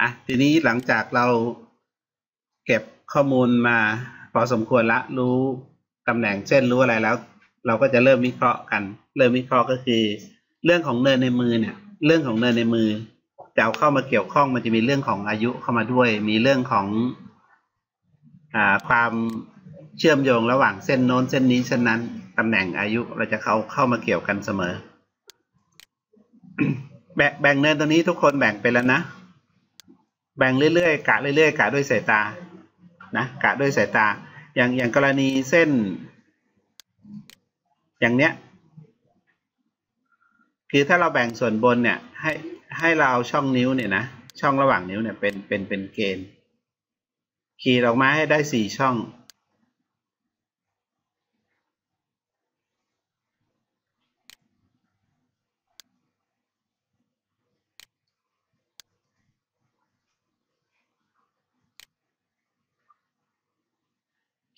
อะทีนี้หลังจากเราเก็บข้อมูลมาพอสมควรละรู้ตำแหน่งเส้นรู้อะไรแล้ว เราก็จะเริ่มวิเคราะห์กัน เริ่มวิเคราะห์ก็คือ เรื่องของเนินในมือเนี่ย เรื่องของเนินในมือจะเอาเข้ามาเกี่ยวข้องมันจะมีเรื่องของอายุเข้ามาด้วย มีเรื่องของอ่าความเชื่อมโยงระหว่างเส้นโน้นเส้นนี้เส้นนั้นตำแหน่งอายุเราจะเข้าเข้ามาเกี่ยวกันเสมอ แบ่งแบ่งเนินตัวนี้ทุกคนแบ่งไปแล้วนะ แบ่งเรื่อยๆกะเรื่อยๆกะด้วยสายตานะกะด้วยสายตา อย่างอย่างกรณีเส้น อย่างเนี้ยคือถ้าเราแบ่งส่วนบนเนี่ยให้ให้เราเอาช่องนิ้วเนี่ยนะช่องระหว่างนิ้วเนี่ยเป็นเป็นเป็นเกณฑ์ขีดออกมาให้ได้สี่ช่อง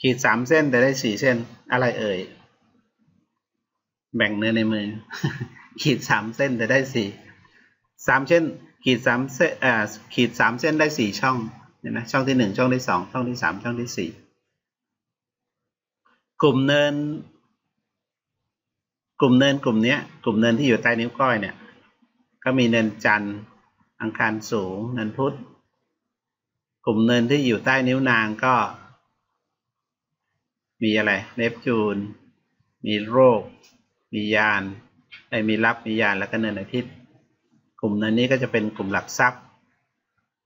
ขีดสามเส้นแต่ได้สี่เส้น อะไรเอ่ย แบ่งเนื้อในมือ ขีดสามเส้นแต่ได้สี่สามเส้น ขีดสามเส้นอ่าขีดสามเส้นได้สี่ช่องเนี่ยนะช่องที่หนึ่งช่องที่สองช่องที่สามช่องที่สี่กลุ่มเนิน กลุ่มเนินกลุ่มเนี้ย กลุ่มเนินที่อยู่ใต้นิ้วก้อยเนี่ย ก็มีเนินจันทร์อังคารสูงเนินพุธกลุ่มเนินที่อยู่ใต้นิ้วนางก็ มีอะไรเนปจูน มีโรค มียานไอ้มีรับมียานแล้วก็เนินอาทิตย์ กลุ่มเนินนี้ก็จะเป็นกลุ่มหลักทรัพย์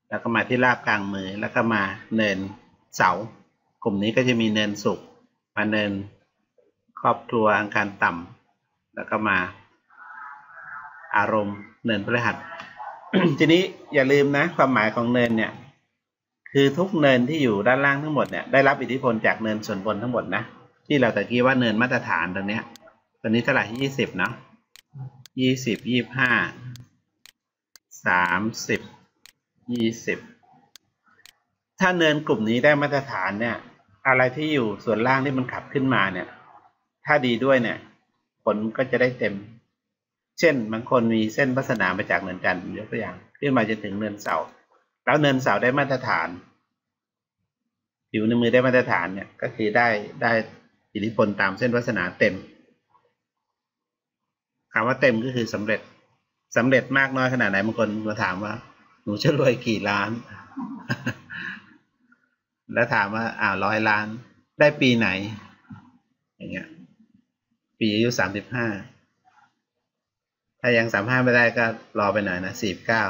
แล้วก็มาที่ราบกลางมือแล้วก็มาเนินเสา กลุ่มนี้ก็จะมีเนินสุขมาเนินครอบครัวอังคารต่ำแล้วก็มาอารมณ์เนินพฤหัส ทีนี้อย่าลืมนะ ความหมายของเนินเนี่ย คือทุกเนินที่อยู่ด้านล่างทั้งหมดเนี่ยได้รับอิทธิพลจากเนินส่วนบนทั้งหมดนะ ที่เราตะกี้ว่าเนินมาตรฐานตรงเนี้ยตัวนี้เท่าไหร่ยี่สิบเนาะยี่สิบยี่ห้าสามสิบยี่สิบถ้าเนินกลุ่มนี้ได้มาตรฐานเนี่ย อะไรที่อยู่ส่วนล่างที่มันขับขึ้นมาเนี่ย ถ้าดีด้วยเนี่ย ผลก็จะได้เต็ม เช่นบางคนมีเส้นพัสนามาจากเนินจันทร์ยกตัวอย่าง ขึ้นมาจนถึงเนินเสา แล้วเนินเสาได้มาตรฐาน ผิวในมือได้มาตรฐานเนี่ยก็คือได้ได้อิทธิพลตามเส้นวาสนาเต็มคำว่าเต็มก็คือสำเร็จสำเร็จมากน้อยขนาดไหนบางคนมาถามว่า หนูจะรวยกี่ล้าน แล้วถามว่าอ้าวร้อยล้าน ได้ปีไหน อย่างเงี้ย ปีอายุสามสิบห้าถ้ายังสามห้าไม่ได้ก็รอไปหน่อยนะสี่เก้า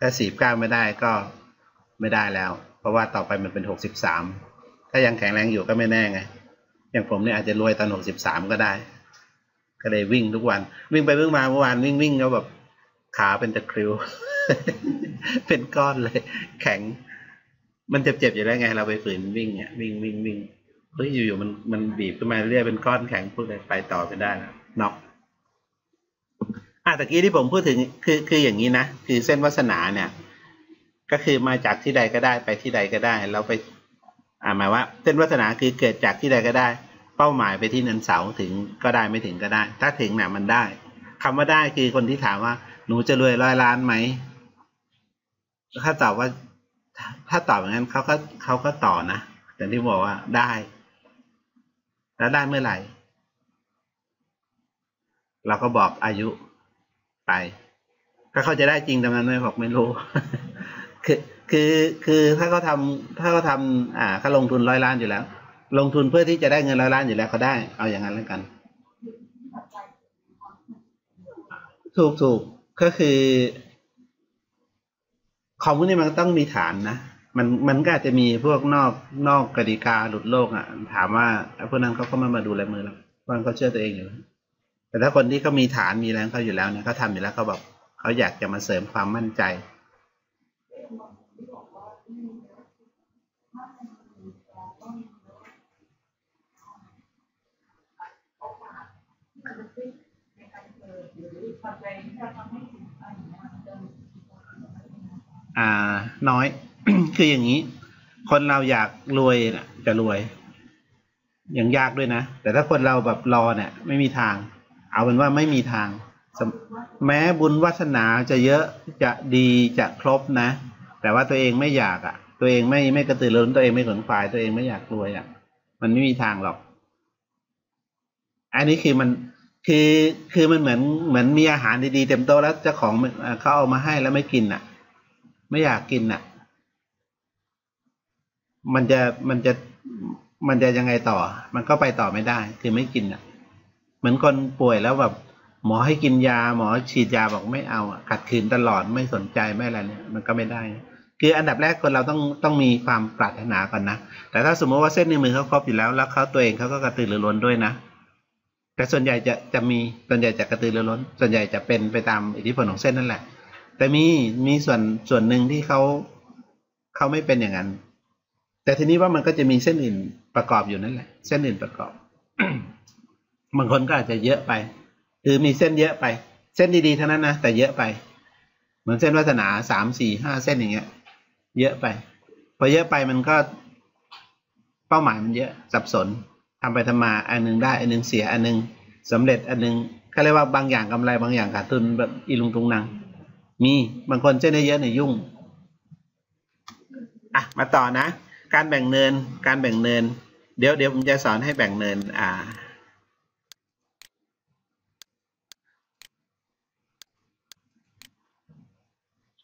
ถ้าสี่เก้าไม่ได้ก็ไม่ได้แล้ว เพราะว่าต่อไปมันเป็นหกสิบสามถ้ายังแข็งแรงอยู่ก็ไม่แน่ไง อย่างผมเนี่ยอาจจะรวยตอนหกสิบสามก็ได้ ก็เลยวิ่งทุกวัน วิ่งไปวิ่งมาเมื่อวานวิ่งวิ่งแล้วแบบขาเป็นตะคริว เป็นก้อนเลย แข็ง มันเจ็บๆอยู่แล้วไง เราไปฝืนวิ่งเนี่ยวิ่งวิ่งวิ่งเฮ้ยอยู่ๆมันมันบีบขึ้นมาเรื่อยเป็นก้อนแข็งพูดเลยไปต่อไม่ได้แล้วน็อก อะตะกี้ที่ผมพูดถึงคือคืออย่างนี้นะ คือเส้นวาสนาเนี่ย ก็คือมาจากที่ใดก็ได้ไปที่ใดก็ได้ เราไป อ่าหมายว่า เส้นวาสนาคือเกิดจากที่ใดก็ได้ เป้าหมายไปที่เนินเสาถึงก็ได้ไม่ถึงก็ได้ ถ้าถึงเนี่ยมันได้คำว่าได้คือคนที่ถามว่า หนูจะรวยร้อยล้านไหมถ้าตอบว่า ถ้าตอบอย่างนั้นเขาก็เขาก็ต่อนะอย่ที่บอกว่าได้ แล้วได้เมื่อไหร่ เราก็บอกอายุ ไป ถ้าเขาจะได้จริงตามนั้นไหมบอกไม่รู้ คือคือคือถ้าเขาทำถ้าเขาทำอ่าเขาลงทุนร้อยล้านอยู่แล้ว ลงทุนเพื่อที่จะได้เงินร้อยล้านอยู่แล้วเขาได้ เอาอย่างนั้นแล้วกัน ถูกถูกก็คือของพวกนี้มันต้องมีฐานนะมันมันก็อาจจะมีพวกนอกนอกกติกาหลุดโลกอะ ถามว่าพวกนั้นเขาก็ไม่มาดูแลมือแล้วมันก็เชื่อตัวเองอยู่แล้ว แต่ถ้าคนที่เขามีฐานมีแรงเขาอยู่แล้วเนี่ยเขาทำอยู่แล้วเขาบอกเขาอยากจะมาเสริมความมั่นใจ อ่าน้อย คืออย่างนี้ คนเราอยากรวยนะจะรวย อย่างยากด้วยนะ แต่ถ้าคนเราแบบรอเนี่ย ไม่มีทาง เอาเป็นว่าไม่มีทาง แม้บุญวาสนาจะเยอะจะดีจะครบนะ แต่ว่าตัวเองไม่อยากอะ ตัวเองไม่ไม่กระตือรือร้นตัวเองไม่ขนขวายตัวเองไม่อยากรวยอะ มันไม่มีทางหรอก อันนี้คือมันคือคือมันเหมือนเหมือนมีอาหารดีๆเต็มโต๊ะแล้วเจ้าของมันอ่าเขาเอามาให้แล้วไม่กินอะ ไม่อยากกินอะ มันจะมันจะมันจะยังไงต่อ มันก็ไปต่อไม่ได้ คือไม่กินอะ เหมือนคนป่วยแล้วแบบหมอให้กินยา หมอฉีดยาบอกไม่เอาขัดขืนตลอดไม่สนใจไม่อะไรเนี่ยมันก็ไม่ได้ คืออันดับแรกคนเราต้องต้องมีความปรารถนาก่อนนะแต่ถ้าสมมติว่าเส้นในมือเขาครบอยู่แล้ว แล้วเขาตัวเองเขาก็กระตือรือร้นด้วยนะ แต่ส่วนใหญ่จะจะมีส่วนใหญ่จะกระตือรือร้น ส่วนใหญ่จะเป็นไปตามอิทธิพลของเส้นนั่นแหละ แต่มีมีส่วนส่วนหนึ่งที่เขาเขาไม่เป็นอย่างนั้น แต่ทีนี้ว่ามันก็จะมีเส้นอื่นประกอบอยู่นั่นแหละ เส้นอื่นประกอบ บางคนก็อาจจะเยอะไปคือมีเส้นเยอะไป เส้นดีๆเท่านั้นนะแต่เยอะไป เหมือนเส้นวาสนาสามสี่ห้าเส้นอย่างเงี้ย เยอะไปพอเยอะไปมันก็เป้าหมายมันเยอะสับสนทำไปทำมาอันหนึงได้ อันหนึงเสียอันหนึงสำเร็จอันหนึงเขาเรียกว่าบางอย่างกำไรบางอย่างขาดทุนแบบอีลุงตุงนางมีบางคนเส้นได้เยอะเนี่ยยุ่งอะมาต่อนะ การแบ่งเนินการแบ่งเนิน เดี๋ยวเดี๋ยวผมจะสอนให้แบ่งเนิน อ่า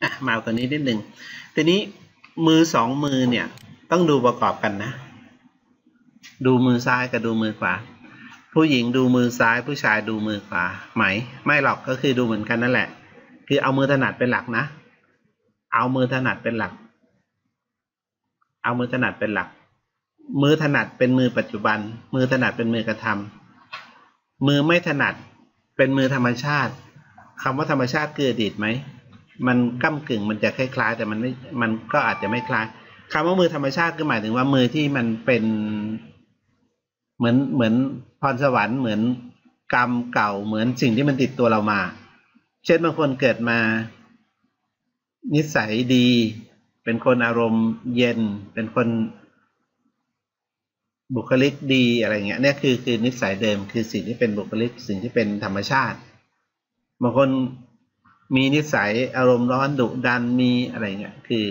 อะมาตัวนี้นิดหนึ่งทีนี้มือสองมือเนี่ย ต้องดูประกอบกันนะ ดูมือซ้ายกับดูมือขวา ผู้หญิงดูมือซ้าย ผู้ชายดูมือขวาไหม ไม่หรอกก็คือดูเหมือนกันนั่นแหละ คือเอามือถนัดเป็นหลักนะ เอามือถนัดเป็นหลัก เอามือถนัดเป็นหลัก มือถนัดเป็นมือปัจจุบัน มือถนัดเป็นมือกระทำมือไม่ถนัดเป็นมือธรรมชาติคำว่าธรรมชาติคืออดีตไหม มันก้ากึ่งมันจะคล้ายๆ แต่มันไม่มันก็อาจจะไม่คล้ายคำว่ามือธรรมชาติก็หมายถึงว่ามือที่มันเป็น เหมือนเหมือนพรสวรรค์เหมือนกรรมเก่าเหมือนสิ่งที่มันติดตัวเรามา เช่นบางคนเกิดมา นิสัยดี เป็นคนอารมณ์เย็น เป็นคน บุคลิกดีอะไรเงี้ยเนี่ยคือคือนิสัยเดิมคือสิ่งที่เป็นบุคลิกสิ่งที่เป็นธรรมชาติบางคน มีนิสัยอารมณ์ร้อนดุดันมีอะไรเงี้ยคือ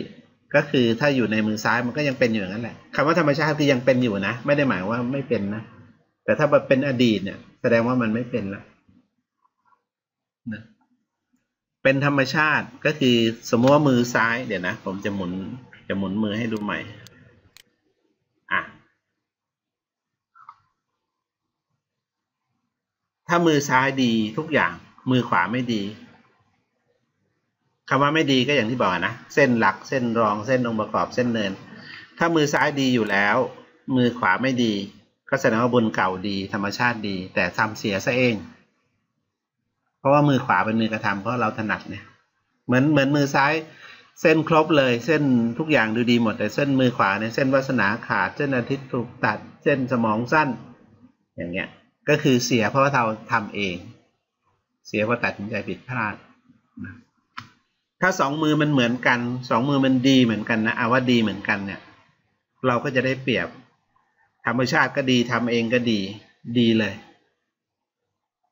ก็คือถ้าอยู่ในมือซ้ายมันก็ยังเป็นอยู่อย่างนั้นแหละคำว่าธรรมชาติคือยังเป็นอยู่นะ ไม่ได้หมายว่าไม่เป็นนะแต่ถ้าเป็นอดีตเนี่ย แสดงว่ามันไม่เป็นละนะเป็นธรรมชาติก็คือสมมติว่ามือซ้ายเดี๋ยวนะ ผมจะหมุนจะหมุนมือให้ดูใหม่อะถ้ามือซ้ายดีทุกอย่าง มือขวาไม่ดี คำว่าไม่ดีก็อย่างที่บอกนะ เส้นหลักเส้นรองเส้นองค์ประกอบเส้นเนิน ถ้ามือซ้ายดีอยู่แล้ว มือขวาไม่ดี ก็แสดงว่าบุญเก่าดี ธรรมชาติดี แต่ทำเสียซะเอง เพราะว่ามือขวาเป็นมือกระทำเพราะเราถนัดเนี่ยเหมือนเหมือนมือซ้ายเส้นครบเลย เส้นทุกอย่างดูดีหมด แต่เส้นมือขวาเนี่ยเส้นวาสนาขาดเส้นอาทิตย์ถูกตัด เส้นสมองสั้น อย่างเงี้ย ก็คือเสียเพราะว่าเราทำเอง เสียเพราะตัดสินใจผิดพลาดนะ ถ้าสองมือมันเหมือนกันสองมือมันดีเหมือนกันนะเอาว่าดีเหมือนกันเนี่ย เราก็จะได้เปรียบธรรมชาติก็ดีทำเองก็ดีดีเลย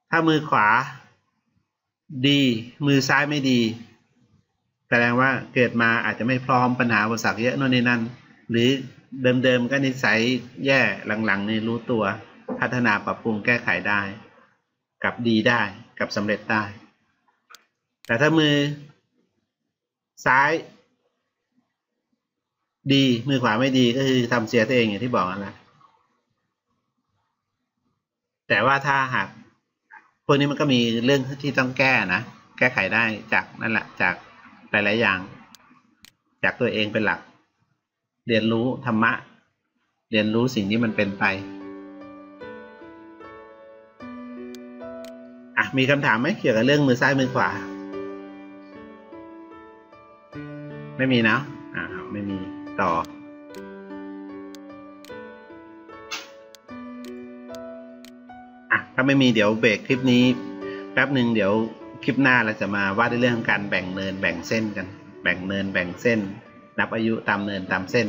ถ้ามือขวา ดี มือซ้ายไม่ดีแสดงว่าเกิดมาอาจจะไม่พร้อมปัญหาอุปสรรคเยอะโน่นนี่นั่น หรือเดิมๆก็นิสัยแย่หลังๆนี่รู้ตัวพัฒนาปรับปรุงแก้ไขได้ กับดีได้กับสำเร็จได้ แต่ถ้ามือ ซ้าย ดีมือขวาไม่ดีก็คือทำเสียตัวเองอย่างที่บอกนั่นแหละแต่ว่าถ้าหากพวกนี้มันก็มีเรื่องที่ต้องแก้นะ แก้ไขได้จากนั่นแหละจากหลาย ๆ อย่าง จากตัวเองเป็นหลัก เรียนรู้ธรรมะ เรียนรู้สิ่งที่มันเป็นไปอะมีคำถามไหมเกี่ยวกับเรื่องมือซ้ายมือขวา ไม่มีนะอ่าไม่มีต่อ อะ ถ้าไม่มีเดี๋ยวเบรกคลิปนี้แป๊บหนึ่งเดี๋ยวคลิปหน้าเราจะมาว่าในเรื่องของการแบ่งเนินแบ่งเส้นกัน แบ่งเนินแบ่งเส้น นับอายุตามเนินตามเส้น